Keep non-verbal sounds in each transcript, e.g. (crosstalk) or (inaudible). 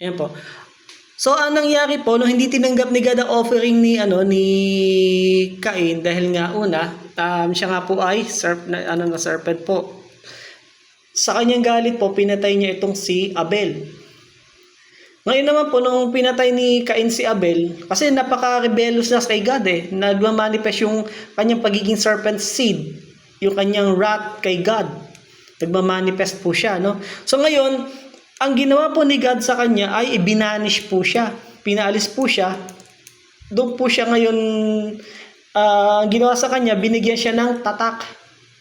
Ayan po. So, ang nangyari po, nung hindi tinanggap ni God ang offering ni, ano, ni Cain, dahil nga una, um, siya nga po ay serp, na, ano, na serpent po. Sa kanyang galit po, pinatay niya itong si Abel. Ngayon naman po, nung pinatay ni Cain si Abel, kasi napaka-rebellious na kay God eh, nagmamanifest yung kanyang pagiging serpent seed, yung kanyang wrath kay God. Nagmamanifest po siya, no? So ngayon, ang ginawa po ni God sa kanya ay ibinanish po siya. Pinaalis po siya. Doon po siya ngayon, ah, ang ginawa sa kanya, binigyan siya ng tatak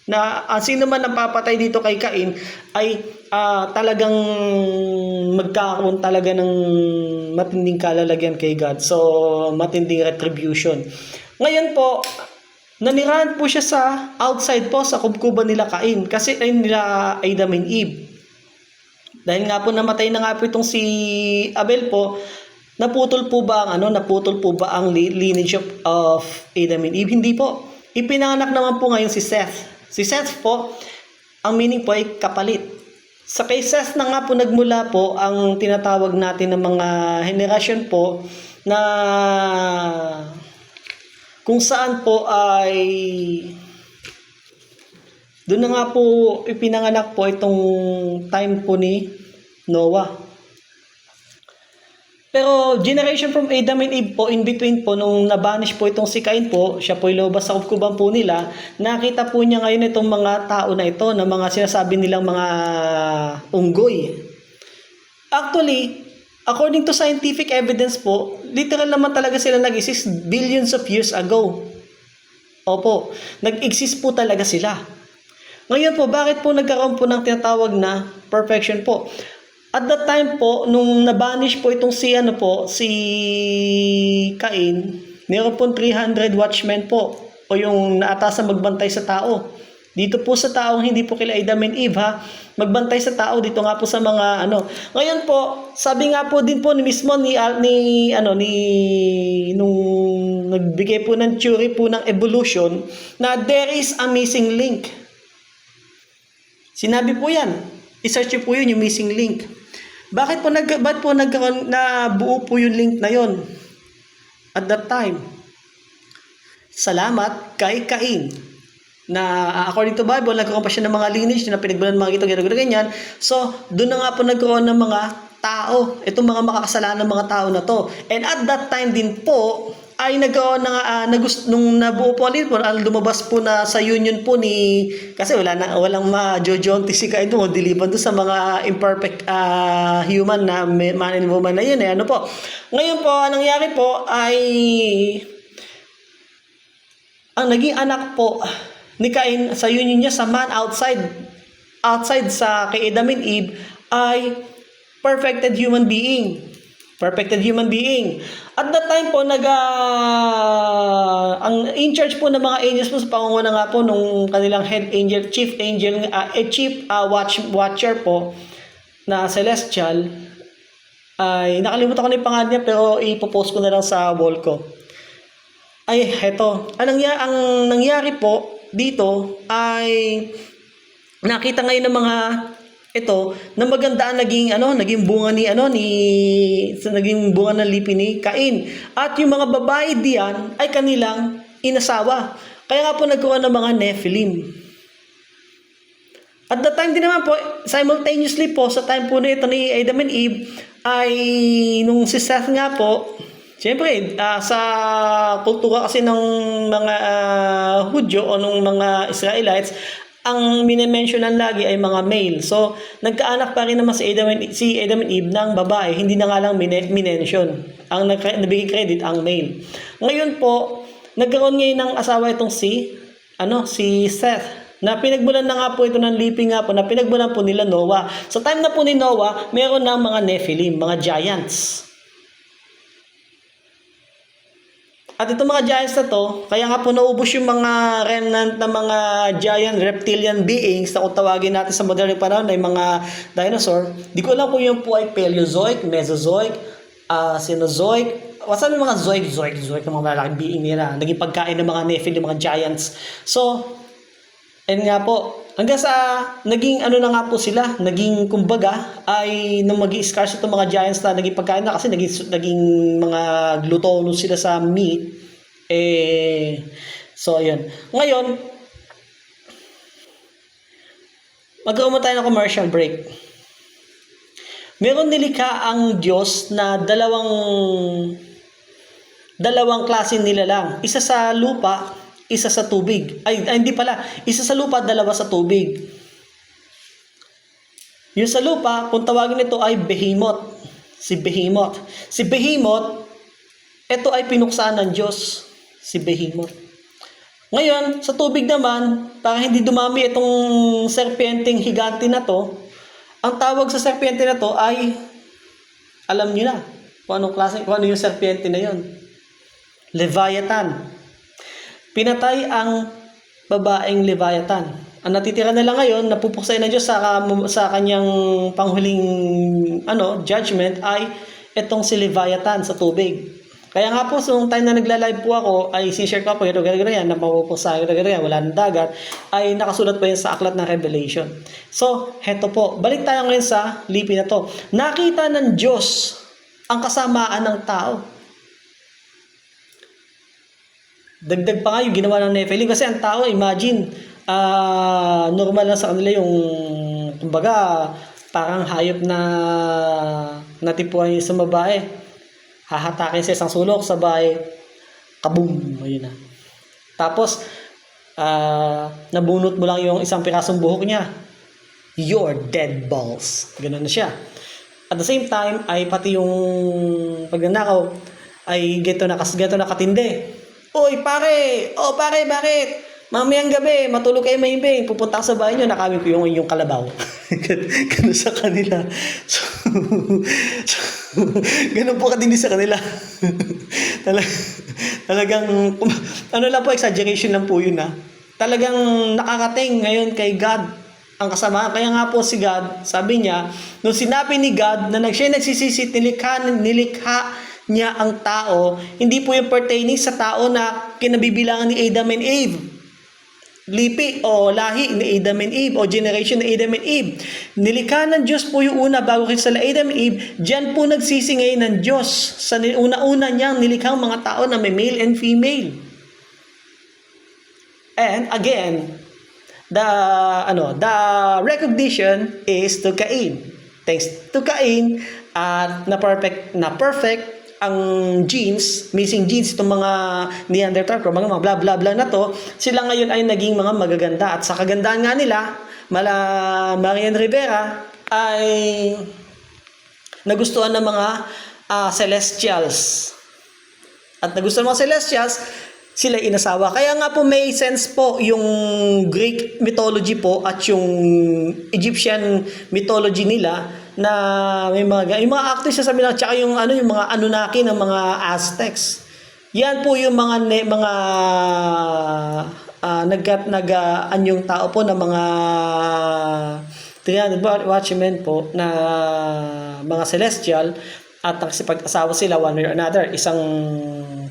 na ang sino man ang papatay dito kay Cain ay ah, talagang magkakaroon talaga ng matinding kalalagyan kay God. So, matinding retribution. Ngayon po, nanirahan po siya sa outside po sa kubkuban nila Cain kasi ay nila Adam and Eve. Dahil nga po namatay na nga po itong si Abel po, naputol po ba ang ano, naputol po ba ang li- lineage of, of Adam and Eve? Hindi po. Ipinanganak naman po ngayon si Seth. Si Seth po, ang meaning po ay kapalit. Sa kay Seth na nga po nagmula po ang tinatawag natin ng mga henerasyon po na kung saan po ay doon na nga po ipinanganak po itong time po ni Noah. Pero generation from Adam and Eve po, in between po, nung nabanish po itong si Cain po, siya po ilobas sa kubkuban po nila, nakita po niya ngayon itong mga tao na ito, na mga sinasabi nilang mga unggoy. Actually, according to scientific evidence po, literal naman talaga sila nag-exist billions of years ago. Opo, nag-exist po talaga sila. Ngayon po, bakit po nagkaroon po ng tinatawag na perfection po? At that time po, nung nabanish po itong si ano po, si Cain, meron po 300 watchmen po o yung naatasan magbantay sa tao. Dito po sa taong hindi po kila Adam and Eve ha, magbantay sa tao dito nga po sa mga ano. Ngayon po, sabi nga po din po ni mismo ni ni ano ni nung nagbigay po ng theory po ng evolution na there is a missing link. Sinabi po yan. I-search po yun, yung missing link. Bakit po, nag, ba't po nagkaroon na buo po yung link na yon at that time? Salamat kay Cain na uh, according to Bible, nagkaroon pa siya ng mga lineage na pinagbalan mga gito, gito, ganyan. So, doon na nga po nagkaroon ng mga tao, itong mga makakasalan ng mga tao na to. And at that time din po, ay nagkaroon na uh, nagust, nung nabuo po ulit po, ang lumabas po na sa union po ni, kasi wala na, walang ma-jojonti si Cain doon, diliban sa mga imperfect ah, human na man and woman na yun. Eh. Ano po? Ngayon po, anong nangyari po ay ang naging anak po ni Cain sa union niya sa man outside outside sa kay Adam and Eve ay perfected human being. Perfected human being. At that time po, nag, ah, ang in charge po ng mga angels po sa pangunguna nga po nung kanilang head angel, chief angel, ah, eh, chief ah, watch, watcher po na celestial, ay nakalimutan ko na yung pangalan niya pero ipopost ko na lang sa wall ko. Ay, heto. Nangyari, ang nangyari po dito ay nakita ngayon ng mga ito na maganda ang naging ano naging bunga ni ano ni sa naging bunga ng lipi ni Cain. At yung mga babae diyan ay kanilang inasawa. Kaya nga po nagkaroon ng mga Nephilim. At the time din naman po, simultaneously po, sa time po na ito ni Adam and Eve, ay nung si Seth nga po, Siyempre, ah, sa kultura kasi ng mga ah, Hudyo o ng mga Israelites, ang minimensionan lagi ay mga male. So, nagkaanak pa rin naman si Adam and, si Adam and Eve ng babae, hindi na nga lang mine- minention. Ang nabigay credit ang male. Ngayon po, nagkaroon ngayon ng asawa itong si, ano, si Seth na pinagbulan na nga po ito ng liping nga po, na pinagbulan po nila Noah. Sa time na po ni Noah, meron na mga Nephilim, mga giants. At itong mga giants na to, kaya nga po naubos yung mga remnant na mga giant reptilian beings na kung tawagin natin sa modernong panahon ay mga dinosaur. Di ko alam kung yun po ay Paleozoic, Mesozoic, ah Cenozoic, Basta may mga zoic, zoic, zoic ng mga malalaking being nila. Naging pagkain ng mga Nephilim, ng mga giants. So, and nga po, Hanggang sa naging ano na nga po sila, naging kumbaga ay nung mag scarce itong mga giants na naging pagkain na kasi naging, naging mga gluttonous sila sa meat. Eh, so ayun. Ngayon, magkaroon tayo ng commercial break. Meron nilikha ang Diyos na dalawang dalawang klase nila lang. Isa sa lupa, isa sa tubig. Ay, ay, hindi pala. Isa sa lupa, dalawa sa tubig. Yung sa lupa, kung tawagin ito ay Behemoth. Si Behemoth. Si Behemoth, ito ay pinuksan ng Diyos. Si Behemoth. Ngayon, sa tubig naman, para hindi dumami itong serpenteng higante na to, ang tawag sa serpente na to ay, alam niyo na, kung anong klase, kung ano yung serpente na yon. Leviathan. Pinatay ang babaeng Leviathan. Ang natitira na lang ngayon, napupuksay ng Diyos sa, sa kanyang panghuling ano, judgment ay itong si Leviathan sa tubig. Kaya nga po, so, time na nagla-live po ako, ay sinishare ko po, ito gano'n yan, na mapupuksa, ito gano'n yan, wala ng dagat, ay nakasulat po yan sa aklat ng Revelation. So, heto po, balik tayo ngayon sa lipi na to. Nakita ng Diyos ang kasamaan ng tao. Dagdag pa nga yung ginawa ng Nephilim kasi ang tao, imagine, ah normal lang sa kanila yung, kumbaga, parang hayop na natipuan yung sa babae. Hahatakin sa isang sulok, sabay, kaboom, ayun na. Tapos, ah nabunot mo lang yung isang pirasong buhok niya. Your dead balls. Ganun na siya. At the same time, ay pati yung pagnanakaw, ay geto na, geto na katindi. Uy, pare! Oh, pare, bakit? Mamayang gabi, matulog kayo mahimbing. Pupunta ako sa bahay nyo, nakawin ko yung, yung kalabaw. (laughs) Ganun sa kanila. So, (laughs) so ganun po katindi sa kanila. (laughs) Talag, talagang, ano lang po, exaggeration lang po yun ha. Talagang nakakating ngayon kay God ang kasama. Kaya nga po si God, sabi niya, nung sinabi ni God na nag, siya nagsisisit, nilikha, nilikha niya ang tao, hindi po yung pertaining sa tao na kinabibilangan ni Adam and Eve. Lipi o lahi ni Adam and Eve o generation ni Adam and Eve. Nilikha ng Diyos po yung una bago sila Adam and Eve. Diyan po nagsisingay ng Diyos sa una-una niyang nilikhang mga tao na may male and female. And again, the ano, the recognition is to Cain. Thanks to Cain at na perfect na perfect ang genes, missing genes itong mga Neanderthal mga mga bla bla bla na to, sila ngayon ay naging mga magaganda at sa kagandahan nga nila, mala Marian Rivera ay nagustuhan ng mga ah, celestials. At nagustuhan ng mga celestials, sila inasawa. Kaya nga po may sense po yung Greek mythology po at yung Egyptian mythology nila na may mga yung mga actors sa nila tsaka yung ano yung mga Anunnaki ng mga Aztecs. Yan po yung mga ne, mga uh, nag nag uh, anyong tao po na mga 300 watchmen po na mga celestial at nagsipag-asawa sila one way or another. Isang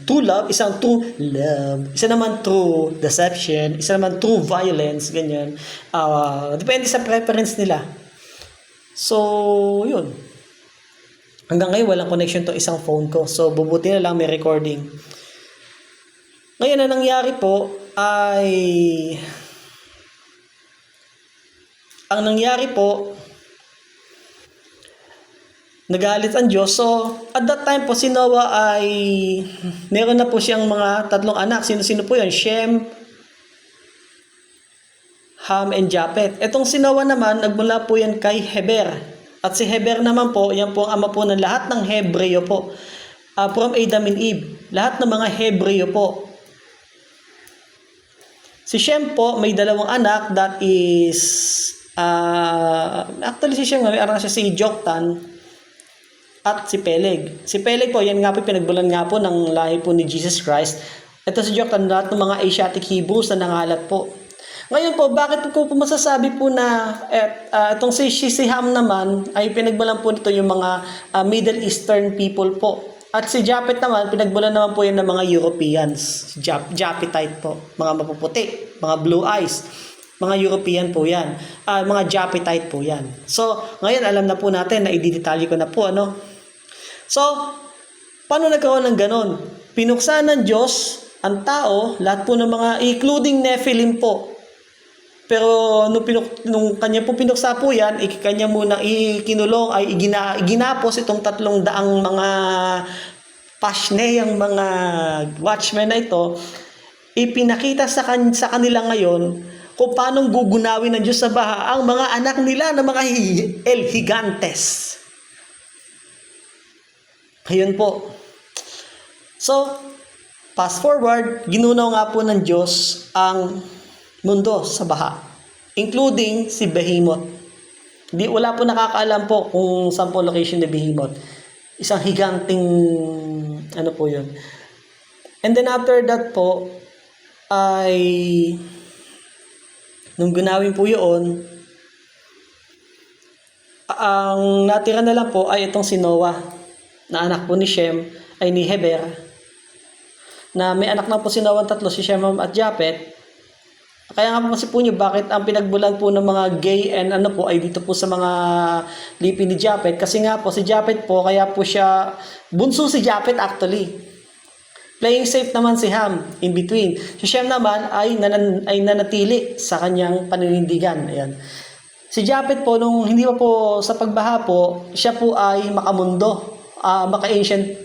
true love, isang true love, isa naman true deception, isa naman true violence, ganyan. Uh, depende sa preference nila. So, yun. Hanggang ngayon, walang connection to isang phone ko. So, bubuti na lang may recording. Ngayon, na nangyari po ay ang nangyari po nagalit ang Diyos. So, at that time po, si Noah ay meron na po siyang mga tatlong anak. Sino-sino po yun? Shem, Ham, and Japet. Etong si Noah naman, nagmula po yan kay Heber. At si Heber naman po, yan po ang ama po ng lahat ng Hebreo po. Uh, from Adam and Eve. Lahat ng mga Hebreo po. Si Shem po, may dalawang anak that is uh, actually si Shem, may anak siya si Joktan at si Peleg. Si Peleg po, yan nga po pinagbulan nga po ng lahi po ni Jesus Christ. Ito si Joktan, lahat ng mga Asiatic Hebrews na nangalat po. Ngayon po, bakit ko po masasabi po na et, uh, itong si, si Ham naman ay pinagbulan po nito yung mga uh, Middle Eastern people po. At si Japet naman, pinagbulan naman po yan ng mga Europeans. Jap, Japetite po, mga mapuputi, mga blue eyes. Mga European po yan. Ah, mga Japetite po yan. So, ngayon alam na po natin na ididetalye ko na po ano. So, paano nagkaroon ng ganon? Pinuksa ng Diyos ang tao, lahat po ng mga, including Nephilim po. Pero nung, pinuk, nung kanya po pinuksa po yan, kanya muna ikinulong ay igina, iginapos itong tatlong daang mga pashneyang mga watchmen na ito, ipinakita sa, kan, sa kanila ngayon kung paano gugunawin ng Diyos sa baha ang mga anak nila na mga hi- El Gigantes. Ayun po. So, fast forward, ginunaw nga po ng Diyos ang mundo sa baha, including si Behemoth. Di, wala po nakakaalam po kung saan po location ni Behemoth. Isang higanting, ano po yun. And then after that po, ay, nung gunawin po yun, ang natira na lang po ay itong si Noah, na anak po ni Shem, ay ni Heber, na may anak na po si Noah tatlo, si Shem at Japet. Kaya nga po kasi po nyo, bakit ang pinagbulan po ng mga gay and ano po ay dito po sa mga lipi ni Japet. Kasi nga po, si Japet po, kaya po siya, bunso si Japet actually. Playing safe naman si Ham in between. Si Shem naman ay, nanan, ay nanatili sa kanyang paninindigan. Ayan. Si Japet po, nung hindi pa po sa pagbaha po, siya po ay makamundo. ah maka-ancient,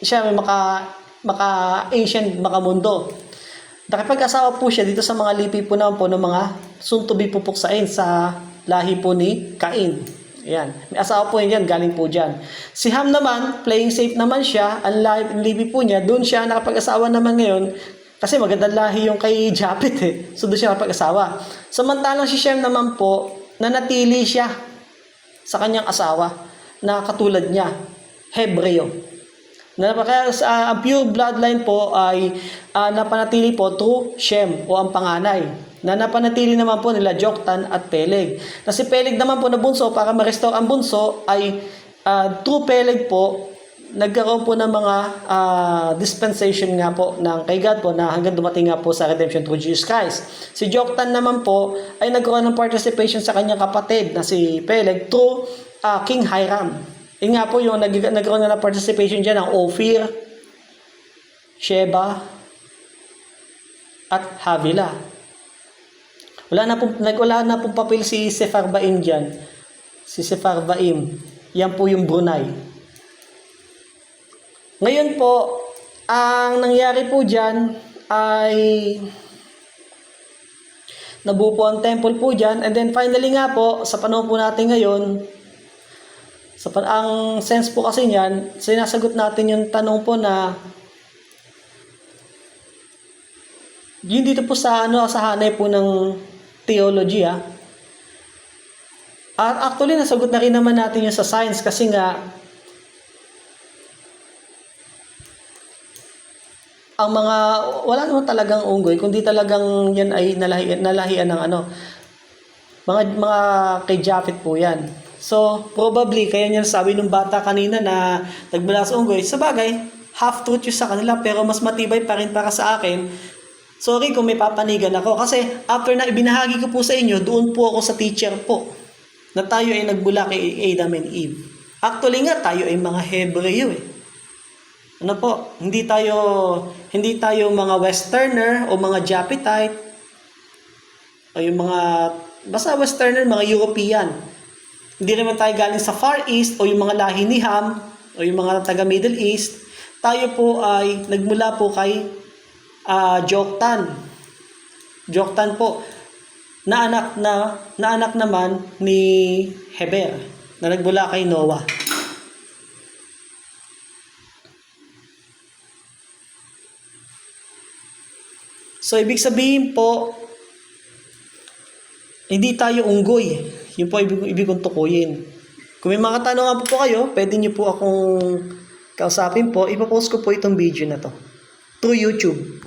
siya may maka, maka-ancient makamundo. Nakipag-asawa po siya dito sa mga lipi po naman po ng mga soon to be pupuksain sa lahi po ni Cain. Ayan. May asawa po yan, galing po dyan. Si Ham naman, playing safe naman siya, ang lipi po niya, doon siya nakapag-asawa naman ngayon, kasi magandang lahi yung kay (laughs) Japet eh. So doon siya nakapag-asawa. Samantalang si Shem naman po, nanatili siya sa kanyang asawa na katulad niya, Hebreo. Na kaya sa ang pure bloodline po ay ah, napanatili po to Shem o ang panganay. Na napanatili naman po nila Joktan at Peleg. Na si Peleg naman po na bunso para ma-restore ang bunso ay ah, through Peleg po nagkaroon po ng mga ah, dispensation nga po ng kay God po na hanggang dumating nga po sa redemption through Jesus Christ. Si Joktan naman po ay nagkaroon ng participation sa kanyang kapatid na si Peleg through ah, King Hiram. Yun nga po yung nag nagkaroon na ng participation dyan ng Ophir, Sheba, at Havila. Wala na pong, wala na pong papel si Sepharvaim dyan. Si Sepharvaim. Yan po yung Brunei. Ngayon po, ang nangyari po dyan ay nabuo po ang temple po dyan. And then finally nga po, sa panahon po natin ngayon, pan ang sense po kasi niyan, sinasagot natin yung tanong po na yun dito po sa ano sa hanay po ng theology ah. At actually nasagot na rin naman natin yung sa science kasi nga ang mga wala naman talagang unggoy kundi talagang yan ay nalahian, nalahian ng ano mga mga kay Japhet po yan. So, probably, kaya niya sabi nung bata kanina na nagmula sa unggoy, sa bagay, half truth yun sa kanila, pero mas matibay pa rin para sa akin. Sorry kung may papanigan ako, kasi after na ibinahagi ko po sa inyo, doon po ako sa teacher po, na tayo ay nagbula kay Adam and Eve. Actually nga, tayo ay mga Hebreo eh. Ano po, hindi tayo, hindi tayo mga Westerner o mga Japetite, o yung mga, basta Westerner, mga European. Hindi naman tayo galing sa Far East o yung mga lahi ni Ham o yung mga taga Middle East. Tayo po ay nagmula po kay ah, Joktan. Joktan po na anak na na anak naman ni Heber na nagmula kay Noah. So ibig sabihin po hindi tayo unggoy. Yun po ibig, ibig kong tukuyin. Kung may mga katanungan po, po kayo, pwede niyo po akong kausapin po. Ipopost ko po itong video na to. Through YouTube.